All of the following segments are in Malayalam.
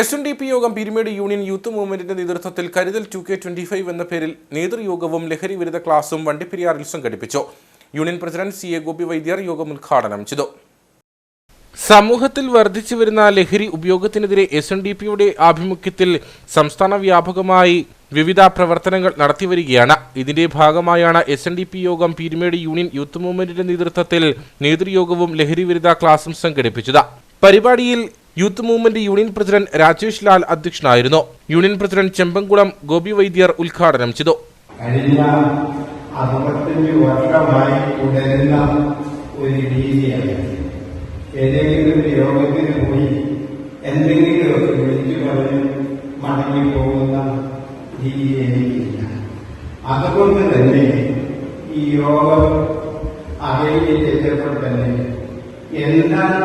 എസ് എൻ ഡി പി യോഗം പീരുമേട് യൂണിയൻ യൂത്ത് മൂവ്മെന്റിന്റെ നേതൃത്വത്തിൽ കരുതൽ ടു കെ ട്വന്റി ഫൈവ് എന്ന പേരിൽ നേതൃയോഗവും ലഹരി വിരുദ്ധ ക്ലാസും വണ്ടിപ്പെരിയാറിൽ സംഘടിപ്പിച്ചു. Union president C A Gopi Vaidyar യോഗം ഉദ്ഘാടനം ചെയ്തു. സമൂഹത്തിൽ വർദ്ധിച്ചു വരുന്ന ലഹരി ഉപയോഗത്തിനെതിരെ എസ് എൻ ഡി പിയുടെ ആഭിമുഖ്യത്തിൽ സംസ്ഥാന വ്യാപകമായി വിവിധ പ്രവർത്തനങ്ങൾ നടത്തിവരികയാണ് ഇതിന്റെ ഭാഗമായാണ് എസ് എൻ ഡി പി യോഗം പീരുമേട് യൂണിയൻ യൂത്ത് മൂവ്മെന്റിന്റെ നേതൃത്വത്തിൽ നേതൃയോഗവും ലഹരി വിരുദ്ധ ക്ലാസും സംഘടിപ്പിച്ചത്. പരിപാടിയിൽ youth movement union president Rajesh Lal അധ്യക്ഷനായിരുന്നു. യൂണിയൻ പ്രസിഡന്റ് ചെമ്പൻകുളം ഗോപി വൈദ്യർ ഉദ്ഘാടനം ചെയ്തു. വർഷമായി ഒരു പോകുന്ന അതുകൊണ്ട് തന്നെ ഈ യോഗം അറിയിച്ച് ചെന്നപ്പോൾ തന്നെ എന്താണ്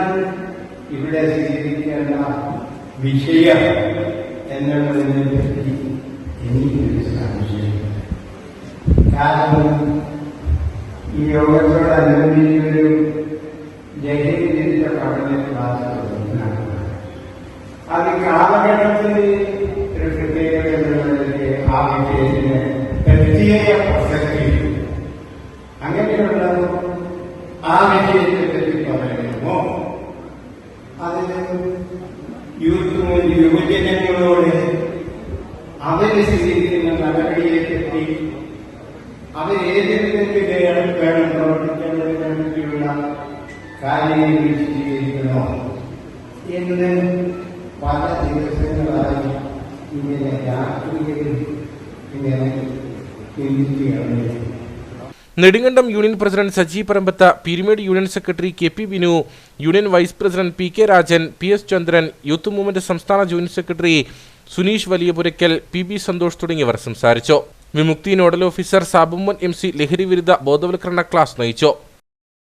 ഇവിടെ സ്വീകരിക്കേണ്ട വിഷയം എന്നുള്ളതിനെ പറ്റി എനിക്കൊരു സംശയം കാരണം ഈ യോഗത്തോടനുബന്ധിച്ചൊരു ഒരു വിരുദ്ധ പഠന ക്ലാസ് അത് കാലഘട്ടത്തിൽ ഒരു പ്രത്യേകത എന്നുള്ളതിന്റെ ആ വിഷയത്തിന് പ്രത്യേക പ്രസക്തി അങ്ങനെയുള്ള ആ വിഷയത്തെ പറ്റി പറയണമോ അതിന് യൂത്ത് യുവജനങ്ങളോട് അവരെ സ്വീകരിക്കുന്ന നടപടിയെ പറ്റി അവർ ഏത് വിധത്തിലാണ് വേണം പ്രവർത്തിക്കേണ്ടതിനെ പറ്റിയുള്ള കാര്യങ്ങൾ വിശദീകരിക്കണോ എന്ന് പല ദിവസങ്ങളായി ഇങ്ങനെ രാത്രിയിൽ ഇങ്ങനെ ചിന്തിക്കുകയാണ്. Nedumkandam union president Saji Parambath Peerumedu union secretary K P Binu union vice president P K Rajan P S Chandran youth movement സംസ്ഥാന joint secretary Suneesh Valiyapurakkal P B Santhosh തുടങ്ങിയവർ സംസാരിച്ചു. Vimukthi nodal officer Sabumman M C ലഹരി വിരുദ്ധ ബോധവൽക്കരണ ക്ലാസ് നയിച്ചു.